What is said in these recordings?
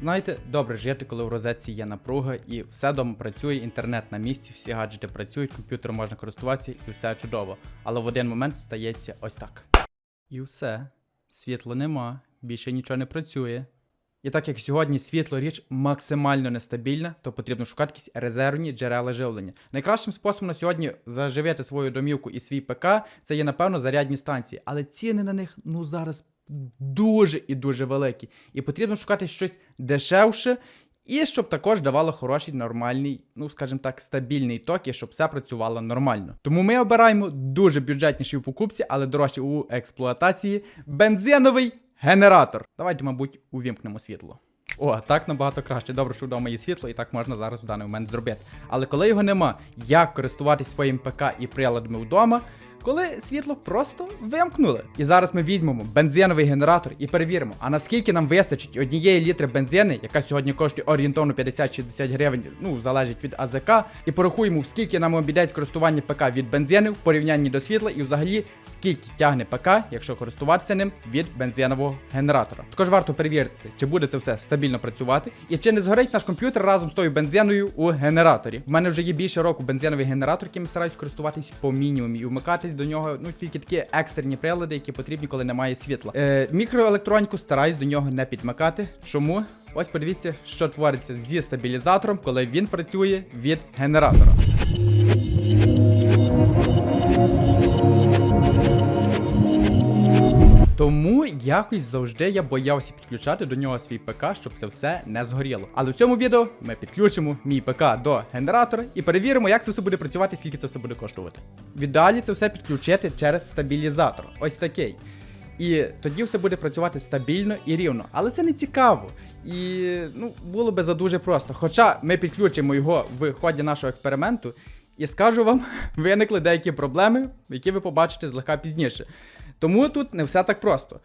Знаєте, добре жити, коли в розетці є напруга і все вдома працює, інтернет на місці, всі гаджети працюють, комп'ютером можна користуватися і все чудово. Але в один момент стається ось так. І все. Світла нема, більше нічого не працює. І так як сьогодні світло річ максимально нестабільна, то потрібно шукати якісь резервні джерела живлення. Найкращим способом на сьогодні заживити свою домівку і свій ПК це є, напевно, зарядні станції. Але ціни на них ну зараз дуже і дуже великі. І потрібно шукати щось дешевше. І щоб також давало хороший, нормальний, ну скажімо так, стабільний ток, і щоб все працювало нормально. Тому ми обираємо дуже бюджетніший у покупці, але дорожчий у експлуатації бензиновий генератор. Давайте, мабуть, увімкнемо світло. О, так набагато краще. Добре, що вдома є світло, і так можна зараз в даний момент зробити. Але коли його нема, як користуватись своїм ПК і приладами вдома, коли світло просто вимкнули. І зараз ми візьмемо бензиновий генератор і перевіримо, а наскільки нам вистачить однієї літри бензини, яка сьогодні коштує орієнтовно 50-60 гривень, ну залежить від АЗК, і порахуємо, скільки нам обійдеться користування ПК від бензину в порівнянні до світла, і взагалі скільки тягне ПК, якщо користуватися ним від бензинового генератора. Також варто перевірити, чи буде це все стабільно працювати, і чи не згорить наш комп'ютер разом з тою бензиною у генераторі. У мене вже є більше року бензиновий генератор, яким я стараюсь користуватись по мінімумі і вмикати до нього ну тільки такі екстрені прилади, які потрібні, коли немає світла. Е, мікроелектроніку стараюсь до нього не підмикати. Чому? Ось подивіться, що твориться зі стабілізатором, коли він працює від генератора. Тому якось завжди я боявся підключати до нього свій ПК, щоб це все не згоріло. Але в цьому відео ми підключимо мій ПК до генератора і перевіримо, як це все буде працювати, скільки це все буде коштувати. В ідеалі це все підключити через стабілізатор. Ось такий. І тоді все буде працювати стабільно і рівно. Але це не цікаво. І ну, було би за дуже просто. Хоча ми підключимо його в ході нашого експерименту, і скажу вам, виникли деякі проблеми, які ви побачите злегка пізніше. Тому тут не все так просто.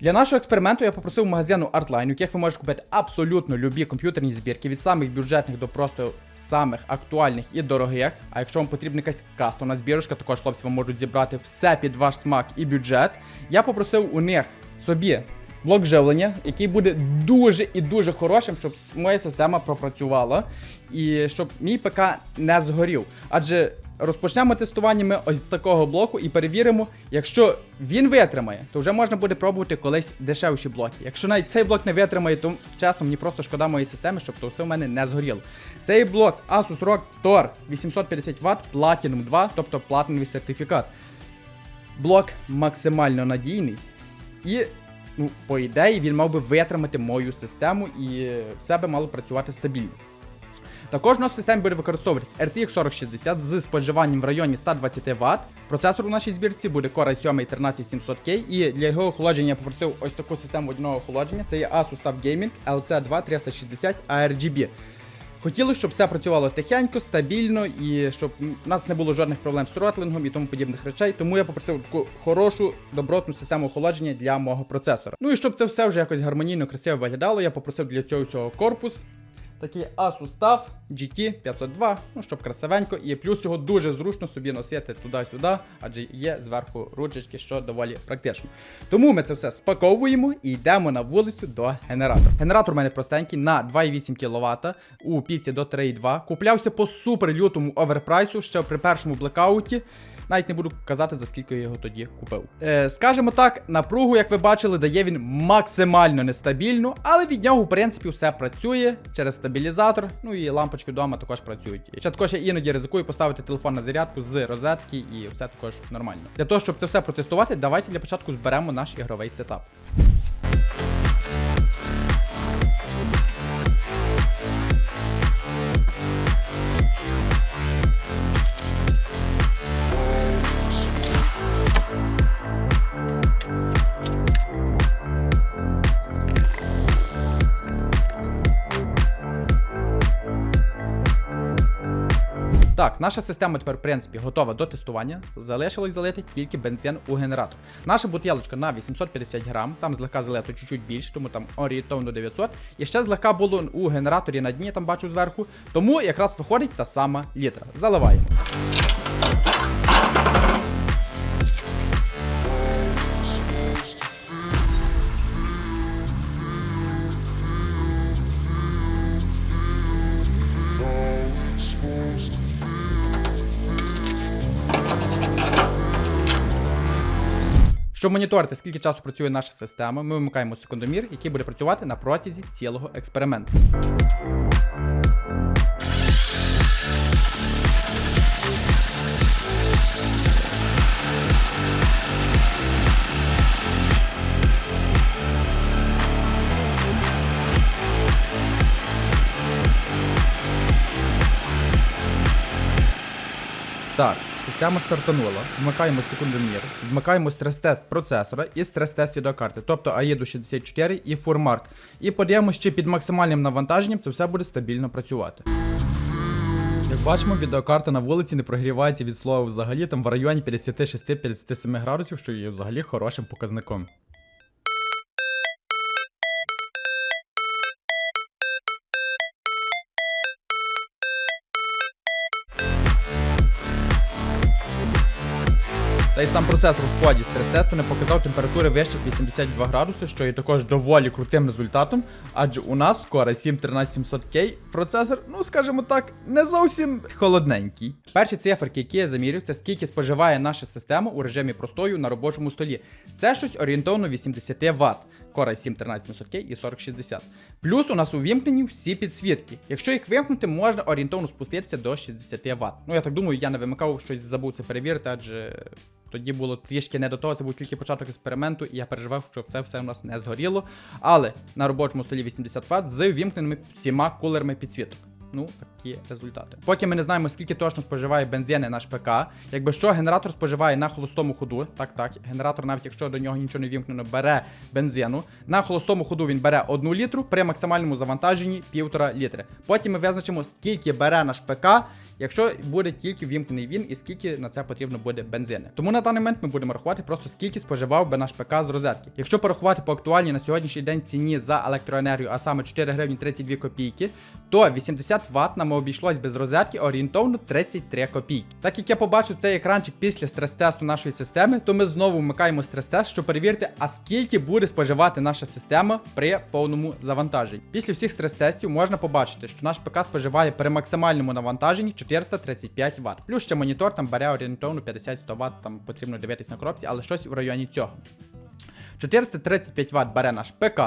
Для нашого експерименту я попросив магазину Artline, у яких ви можете купити абсолютно любі комп'ютерні збірки, від самих бюджетних до просто самих актуальних і дорогих. А якщо вам потрібна якась кастомна збірочка, також хлопці вам можуть зібрати все під ваш смак і бюджет. Я попросив у них собі блок живлення, який буде дуже і дуже хорошим, щоб моя система пропрацювала і щоб мій ПК не згорів. Адже розпочнемо тестування ми ось з такого блоку і перевіримо, якщо він витримає, то вже можна буде пробувати колись дешевші блоки. Якщо навіть цей блок не витримає, то чесно, мені просто шкода моєї системи, щоб то все в мене не згоріло. Цей блок Asus ROG Tor 850 Вт Platinum 2, тобто платиновий сертифікат. Блок максимально надійний. І, ну, по ідеї, він мав би витримати мою систему і все би мало працювати стабільно. Також в системі буде використовуватись RTX 4060 з споживанням в районі 120 Вт. Процесор у нашій збірці буде Core i7 13700K, і для його охолодження я попросив ось таку систему водяного охолодження. Це є Asus TUF Gaming LC2 360 ARGB. Хотілося, щоб все працювало тихенько, стабільно і щоб у нас не було жодних проблем з тротлингом і тому подібних речей. Тому я попросив таку хорошу добротну систему охолодження для мого процесора. Ну і щоб це все вже якось гармонійно, красиво виглядало, я попросив для цього всього корпус. Такий Asus TUF GT 502, ну щоб красивенько, і плюс його дуже зручно собі носити туди-сюди, адже є зверху ручечки, що доволі практично. Тому ми це все спаковуємо і йдемо на вулицю до генератора. Генератор у мене простенький на 2,8 кВт у піці до 3,2. Куплявся по супер лютому оверпрайсу ще при першому блекауті. Навіть не буду казати, за скільки я його тоді купив. Е, скажімо так, напругу, як ви бачили, дає він максимально нестабільну, але від нього, в принципі, все працює через стабілізатор. Ну і лампочки вдома також працюють. Ще також я іноді ризикую поставити телефон на зарядку з розетки, і все також нормально. Для того, щоб це все протестувати, давайте для початку зберемо наш ігровий сетап. Так, наша система тепер, в принципі, готова до тестування. Залишилось залити тільки бензин у генератор. Наша бутилочка на 850 грам, там злегка залито чуть-чуть більше, тому там орієнтовно 900. І ще злегка було у генераторі на дні, там бачу зверху. Тому якраз виходить та сама літра. Заливаємо. Щоб моніторити, скільки часу працює наша система, ми вимикаємо секундомір, який буде працювати на протязі цілого експерименту. Так, система стартанула. Вмикаємо секундомір, вмикаємо стрес-тест процесора і стрес-тест відеокарти, тобто AEDU 64 і Фурмарк. І подивимося, чи під максимальним навантаженням це все буде стабільно працювати. Як бачимо, відеокарта на вулиці не прогрівається від слова взагалі там в районі 56-57 градусів, що є взагалі хорошим показником. Сам процесор в ході стрес-тесту не показав температури вище 82 градуси, що є також доволі крутим результатом, адже у нас скоро 7-13700K процесор, ну скажімо так, не зовсім холодненький. Перші циферки, які я замірюю, це скільки споживає наша система у режимі простою на робочому столі. Це щось орієнтовно 80 Вт. Core i7 13700K і 4060. Плюс у нас увімкнені всі підсвітки. Якщо їх вимкнути, можна орієнтовно спуститися до 60 Вт. Ну я так думаю, я не вимикав щось забув це перевірити, адже тоді було трішки не до того, це був тільки початок експерименту, і я переживав, щоб це все у нас не згоріло. Але на робочому столі 80 Вт з вімкненими всіма кулерами підсвіток. Ну, такі результати. Поки ми не знаємо, скільки точно споживає бензини наш ПК. Якби що, генератор споживає на холостому ходу. Так, так, генератор, навіть якщо до нього нічого не вімкнено, бере бензину. На холостому ходу він бере 1 літру, при максимальному завантаженні 1,5 літри. Потім ми визначимо, скільки бере наш ПК. Якщо буде тільки вімкнений він і скільки на це потрібно буде бензини. Тому на даний момент ми будемо рахувати просто скільки споживав би наш ПК з розетки. Якщо порахувати по актуальній на сьогоднішній день ціні за електроенергію, а саме 4 гривні 32 копійки, то 80 Вт нам обійшлось без розетки орієнтовно 33 копійки. Так як я побачив цей екранчик після стрес-тесту нашої системи, то ми знову вмикаємо стрес-тест, щоб перевірити, а скільки буде споживати наша система при повному завантаженні. Після всіх стрес-тестів можна побачити, що наш ПК споживає при максимальному навантаженні 435 Вт. Плюс ще монітор там бере орієнтовно 50-100 Вт, там потрібно дивитись на кропці, але щось в районі цього. 435 Вт бере наш ПК.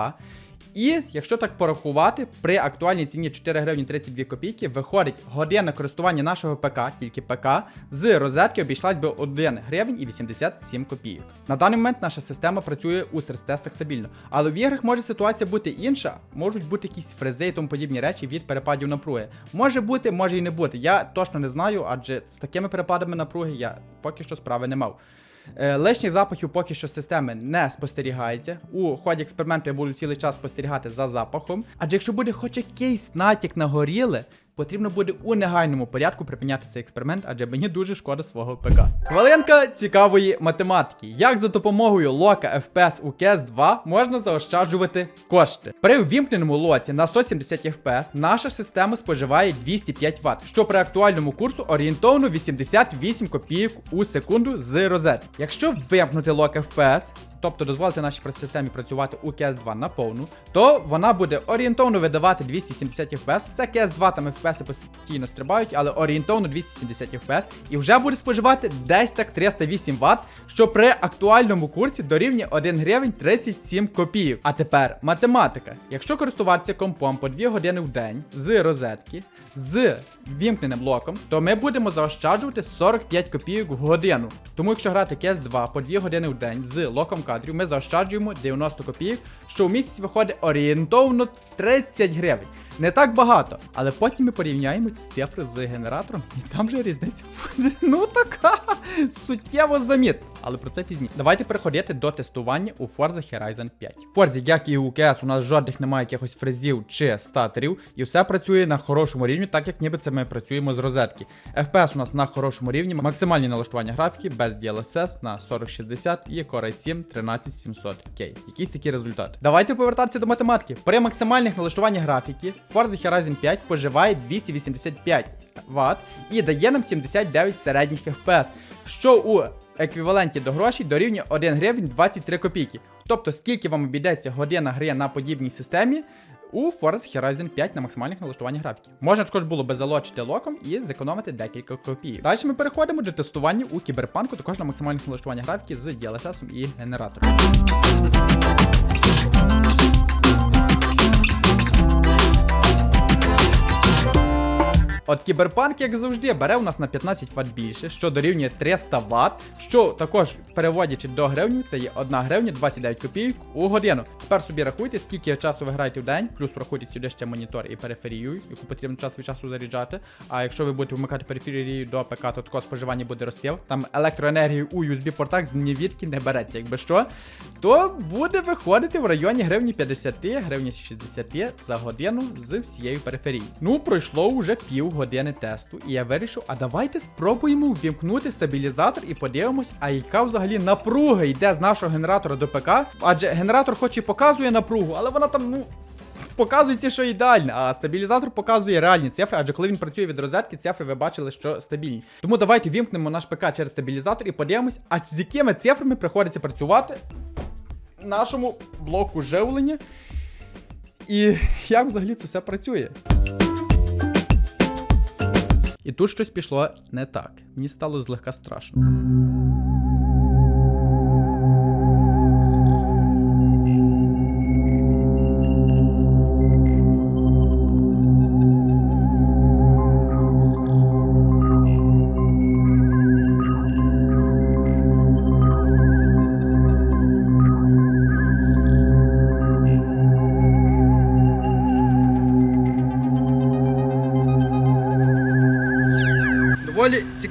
І якщо так порахувати, при актуальній ціні 4 гривні 32 копійки виходить година користування нашого ПК, тільки ПК, з розетки обійшлась би 1 гривень і 87 копійок. На даний момент наша система працює у стрес-тестах стабільно, але в іграх може ситуація бути інша, можуть бути якісь фрези і тому подібні речі від перепадів напруги. Може бути, може і не бути. Я точно не знаю, адже з такими перепадами напруги я поки що справи не мав. Е, Лишніх запахів поки що системи не спостерігається. У ході експерименту я буду цілий час спостерігати за запахом. Адже якщо буде хоч якийсь натяк на горіле, потрібно буде у негайному порядку припиняти цей експеримент, адже мені дуже шкода свого ПК. Хвилинка цікавої математики. Як за допомогою лока FPS у CS 2 можна заощаджувати кошти? При ввімкненому лоці на 170 FPS наша система споживає 205 Вт, що при актуальному курсу орієнтовно 88 копійок у секунду з розетки. Якщо вимкнути лок FPS, тобто дозволити нашій системі працювати у cs 2 на повну, то вона буде орієнтовно видавати 270 FPS. Це cs 2 там FPS постійно стрибають, але орієнтовно 270 FPS. І вже буде споживати десь так 308 Вт, що при актуальному курсі дорівнює 1 гривень 37 копійок. А тепер математика. Якщо користуватися компом по 2 години в день з розетки, з вімкненим блоком, то ми будемо заощаджувати 45 копійок в годину. Тому якщо грати cs 2 по 2 години в день з локом кадрів, ми заощаджуємо 90 копійок, що в місяць виходить орієнтовно 30 гривень. Не так багато, але потім ми порівняємо ці цифри з генератором, і там же різниця буде ну така суттєво заміт. Але про це пізніше. Давайте переходити до тестування у Forza Horizon 5. В Forza, як і у CS, у нас жодних немає якихось фрезів чи статорів, і все працює на хорошому рівні, так як ніби це ми працюємо з розетки. FPS у нас на хорошому рівні, максимальні налаштування графіки без DLSS на 4060 і Core i7 13700K. Якісь такі результати. Давайте повертатися до математики. При максимальних налаштуваннях графіки Forza Horizon 5 споживає 285 Вт і дає нам 79 середніх FPS, що у еквіваленті до грошей дорівнює 1 гривень 23 копійки. Тобто, скільки вам обійдеться година гри на подібній системі у Forza Horizon 5 на максимальних налаштуваннях графіки. Можна також було би залочити локом і зекономити декілька копійок. Далі ми переходимо до тестування у кіберпанку, також на максимальних налаштуваннях графіки з DLSS і генератором. От кіберпанк, як завжди, бере у нас на 15 Вт більше, що дорівнює 300 Вт, що також переводячи до гривні, це є 1 гривня 29 копійок у годину. Тепер собі рахуйте, скільки часу ви граєте в день, плюс рахуйте сюди ще монітор і периферію, яку потрібно час від часу заряджати. А якщо ви будете вмикати периферію до ПК, то також споживання буде розпів. Там електроенергію у USB-портах з невідки не береться, якби що, то буде виходити в районі гривні 50, гривні 60 за годину з всією периферією. Ну, пройшло вже пів години тесту, і я вирішив, а давайте спробуємо ввімкнути стабілізатор і подивимось, а яка взагалі напруга йде з нашого генератора до ПК. Адже генератор хоч і показує напругу, але вона там, ну. Показується, що ідеально, а стабілізатор показує реальні цифри, адже коли він працює від розетки, цифри ви бачили, що стабільні. Тому давайте вімкнемо наш ПК через стабілізатор і подивимось, а з якими цифрами приходиться працювати нашому блоку живлення. І як взагалі це все працює. І тут щось пішло не так. Мені стало злегка страшно.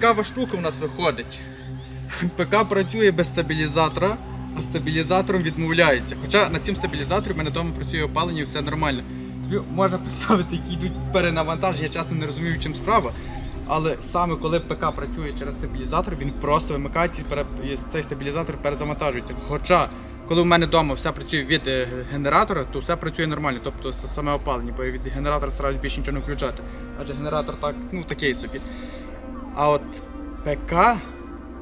Цікава штука у нас виходить. ПК працює без стабілізатора, а стабілізатором відмовляється. Хоча на цим стабілізаторі в мене вдома працює опалення і все нормально. Тобі можна представити, які йдуть перенавантаження, я чесно не розумію, чим справа. Але саме коли ПК працює через стабілізатор, він просто вимикається і цей стабілізатор перезавантажується. Хоча, коли в мене вдома все працює від е, генератора, то все працює нормально, тобто саме опалення, бо від генератора стараюсь більше нічого не включати. Адже генератор так, ну такий собі. А от ПК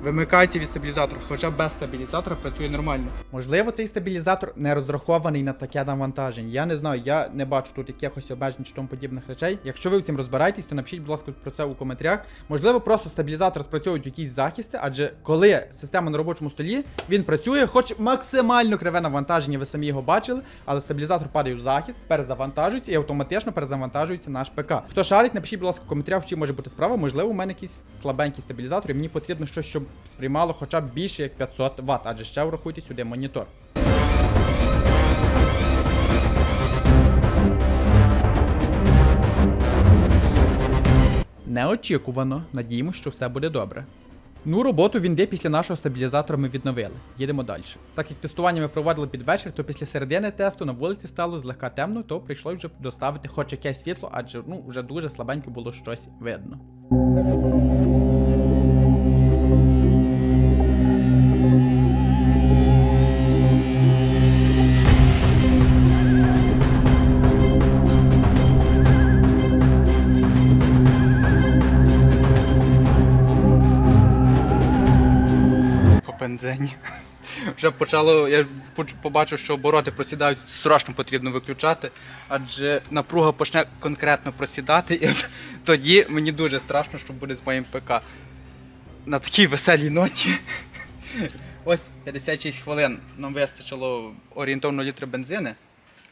вимикається від стабілізатора, хоча без стабілізатора працює нормально. Можливо, цей стабілізатор не розрахований на таке навантаження. Я не знаю, я не бачу тут якихось обмежень чи тому подібних речей. Якщо ви цим розбираєтесь, то напишіть, будь ласка, про це у коментарях. Можливо, просто стабілізатор спрацьовують якісь захисти, адже коли система на робочому столі, він працює, хоч максимально криве навантаження, ви самі його бачили, але стабілізатор падає в захист, перезавантажується і автоматично перезавантажується наш ПК. Хто шарить, напишіть, будь ласка, в коментарях, в чим може бути справа. Можливо, у мене якийсь слабенький стабілізатор, і мені потрібно щось, щоб сприймало хоча б більше як 500 Вт, адже ще врахуйте сюди монітор. Неочікувано, надіємося, що все буде добре. Ну, роботу він де після нашого стабілізатора ми відновили. Їдемо далі. Так як тестування ми проводили під вечір, то після середини тесту на вулиці стало злегка темно, то прийшлось вже доставити хоч якесь світло, адже ну вже дуже слабенько було щось видно. Бензині. Вже почало, я побачив, що обороти просідають, страшно потрібно виключати, адже напруга почне конкретно просідати, і тоді мені дуже страшно, що буде з моїм ПК. На такій веселій ноті. Ось 56 хвилин нам вистачило орієнтовно літри бензини,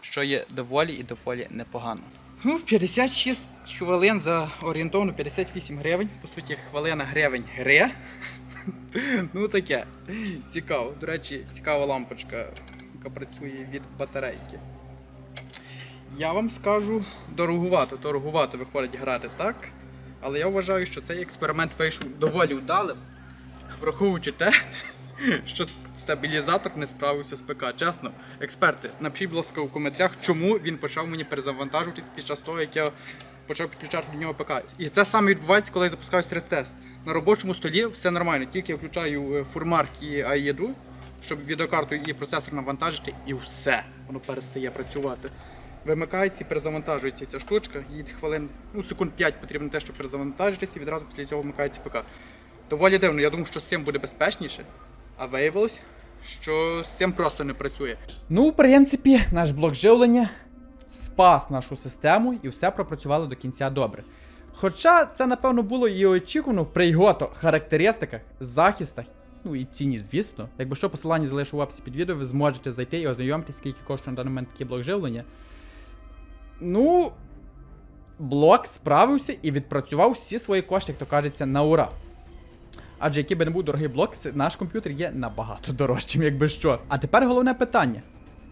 що є доволі і доволі непогано. Ну, 56 хвилин за орієнтовно 58 гривень. По суті, хвилина гривень гри. Ну таке. Цікаво. До речі, цікава лампочка, яка працює від батарейки. Я вам скажу, дорогувато, дорогувато виходить грати так. Але я вважаю, що цей експеримент вийшов доволі вдалим, враховуючи те, що стабілізатор не справився з ПК. Чесно, експерти, напишіть, будь ласка, у коментарях, чому він почав мені перезавантажуватись під час того, як я почав підключати до нього ПК. І це саме відбувається, коли я запускаю стрес-тест. На робочому столі все нормально, тільки я включаю е, фурмарк і AIDU, щоб відеокарту і процесор навантажити, і все, воно перестає працювати. Вимикається і перезавантажується ця штучка, їй хвилин, ну секунд 5 потрібно те, щоб перезавантажитися, і відразу після цього вмикається ПК. Доволі дивно, я думав, що з цим буде безпечніше, а виявилось, що з цим просто не працює. Ну, в принципі, наш блок живлення спас нашу систему і все пропрацювало до кінця добре. Хоча це, напевно, було і очікувано при його характеристиках, захистах, ну і ціні, звісно. Якби що посилання залишу в описі під відео, ви зможете зайти і ознайомитися, скільки коштує на даний момент такий блок живлення. Ну, блок справився і відпрацював всі свої кошти, як то кажеться, на ура. Адже який би не був дорогий блок, наш комп'ютер є набагато дорожчим, якби що. А тепер головне питання.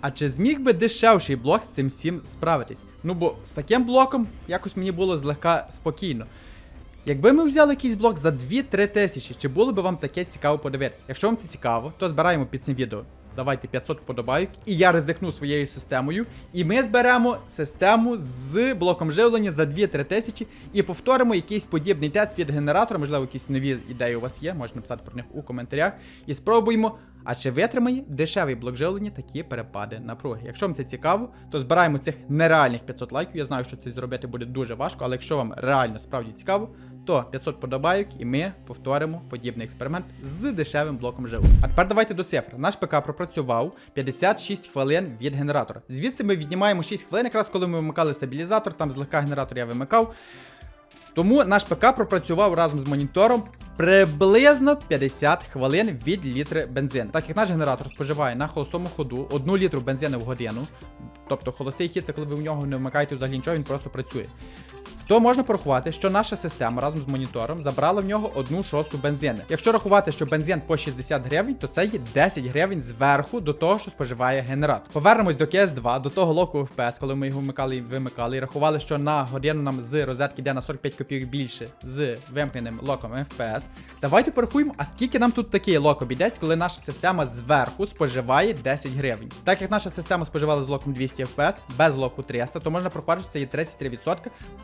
А чи зміг би дешевший блок з цим всім справитись? Ну бо з таким блоком якось мені було злегка спокійно. Якби ми взяли якийсь блок за 2-3 тисячі, чи було б вам таке цікаво подивитися? Якщо вам це цікаво, то збираємо під цим відео. Давайте 500 вподобайок, і я ризикну своєю системою. І ми зберемо систему з блоком живлення за 2-3 тисячі і повторимо якийсь подібний тест від генератора. Можливо, якісь нові ідеї у вас є, можете написати про них у коментарях. І спробуємо. А чи витримає дешевий блок живлення такі перепади напруги? Якщо вам це цікаво, то збираємо цих нереальних 500 лайків. Я знаю, що це зробити буде дуже важко, але якщо вам реально справді цікаво, то 500 подобайок і ми повторимо подібний експеримент з дешевим блоком живлення. А тепер давайте до цифр. Наш ПК пропрацював 56 хвилин від генератора. Звідси ми віднімаємо 6 хвилин, якраз коли ми вимикали стабілізатор, там злегка генератор я вимикав. Тому наш ПК пропрацював разом з монітором приблизно 50 хвилин від літри бензину. Так як наш генератор споживає на холостому ходу 1 літру бензину в годину, тобто холостий хід це коли ви в нього не вмикаєте взагалі нічого, він просто працює. То можна порахувати, що наша система разом з монітором забрала в нього одну шосту бензину. Якщо рахувати, що бензин по 60 гривень, то це є 10 гривень зверху до того, що споживає генератор. Повернемось до КС2, до того локу FPS, коли ми його вмикали і вимикали, і рахували, що на годину нам з розетки йде на 45 копійок більше з вимкненим локом FPS. Давайте порахуємо, а скільки нам тут такий лок обійдеться, коли наша система зверху споживає 10 гривень. Так як наша система споживала з локом 200 FPS, без локу 300, то можна порахувати, що це є 33%.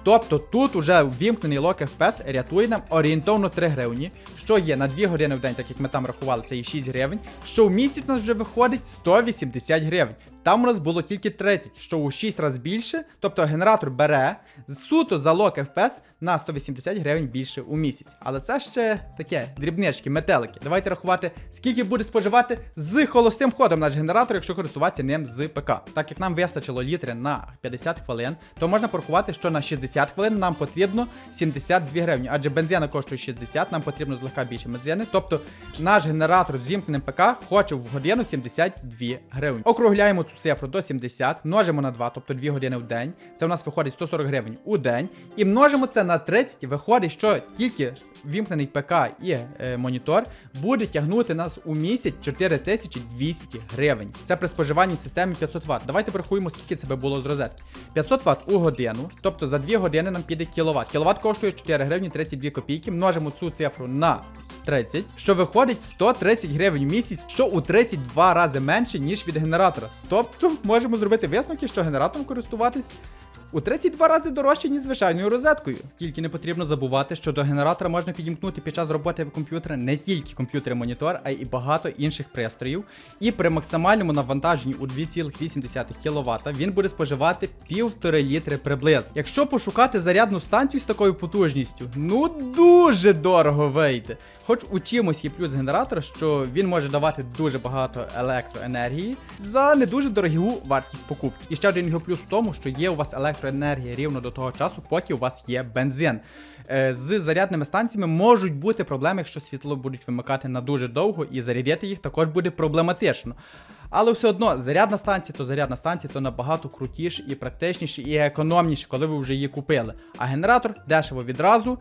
Тобто тут уже ввімкнений лок FPS рятує нам орієнтовно 3 гривні, що є на 2 години в день, так як ми там рахували, це є 6 гривень, що в місяць у нас вже виходить 180 гривень. Там у нас було тільки 30, що у 6 разів більше. Тобто генератор бере суто за лок FPS на 180 гривень більше у місяць. Але це ще таке дрібнички, метелики. Давайте рахувати, скільки буде споживати з холостим ходом наш генератор, якщо користуватися ним з ПК. Так як нам вистачило літри на 50 хвилин, то можна порахувати, що на 60 хвилин нам потрібно 72 гривні. Адже бензина коштує 60, нам потрібно злегка більше бензини. Тобто наш генератор з вімкненим ПК хоче в годину 72 гривні. Округляємо цю цифру до 70, множимо на 2, тобто 2 години в день. Це у нас виходить 140 гривень у день. І множимо це на 30, виходить, що тільки вімкнений ПК і е, монітор буде тягнути нас у місяць 4200 гривень. Це при споживанні системи 500 Вт. Давайте порахуємо, скільки це би було з розетки. 500 Вт у годину, тобто за 2 години нам піде кіловат. Кіловат коштує 4 гривні 32 копійки. Множимо цю цифру на 30, що виходить 130 гривень в місяць, що у 32 рази менше, ніж від генератора. Тобто можемо зробити висновки, що генератором користуватись у 32 рази дорожче, ніж звичайною розеткою. Тільки не потрібно забувати, що до генератора можна підімкнути під час роботи комп'ютера не тільки комп'ютер і монітор, а й багато інших пристроїв. І при максимальному навантаженні у 2,8 кВт він буде споживати півтори літри приблизно. Якщо пошукати зарядну станцію з такою потужністю, ну дуже дорого вийде. Хоч у чимось є плюс генератора, що він може давати дуже багато електроенергії за не дуже дорогу вартість покупки. І ще один його плюс в тому, що є у вас електроенергія рівно до того часу, поки у вас є бензин. Е, З зарядними станціями можуть бути проблеми, якщо світло будуть вимикати на дуже довго, і зарядити їх також буде проблематично. Але все одно зарядна станція, то зарядна станція, то набагато крутіше і практичніше, і економніше, коли ви вже її купили. А генератор дешево відразу.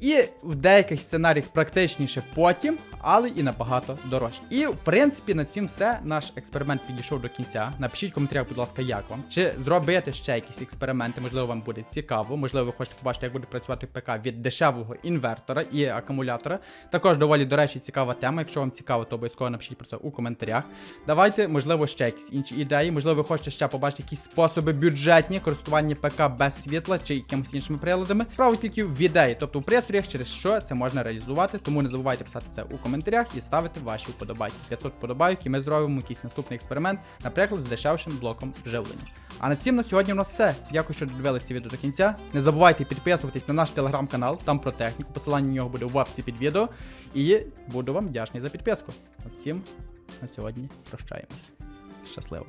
І в деяких сценаріях практичніше потім, але і набагато дорожче. І в принципі на цим все. Наш експеримент підійшов до кінця. Напишіть в коментарях, будь ласка, як вам. Чи зробити ще якісь експерименти, можливо, вам буде цікаво. Можливо, ви хочете побачити, як буде працювати ПК від дешевого інвертора і акумулятора. Також доволі, до речі, цікава тема. Якщо вам цікаво, то обов'язково напишіть про це у коментарях. Давайте, можливо, ще якісь інші ідеї. Можливо, ви хочете ще побачити якісь способи бюджетні користування ПК без світла чи якимось іншими приладами. Справа тільки в ідеї, тобто в пристроях, через що це можна реалізувати. Тому не забувайте писати це у коментарях і ставити ваші вподобайки. 500 вподобайок, і ми зробимо якийсь наступний експеримент, наприклад, з дешевшим блоком живлення. А на цим на сьогодні у нас все. Дякую, що додивилися це відео до кінця. Не забувайте підписуватись на наш телеграм-канал, там про техніку. Посилання на нього буде в описі під відео. І буду вам вдячний за підписку. От цим на сьогодні прощаємось. Щасливо!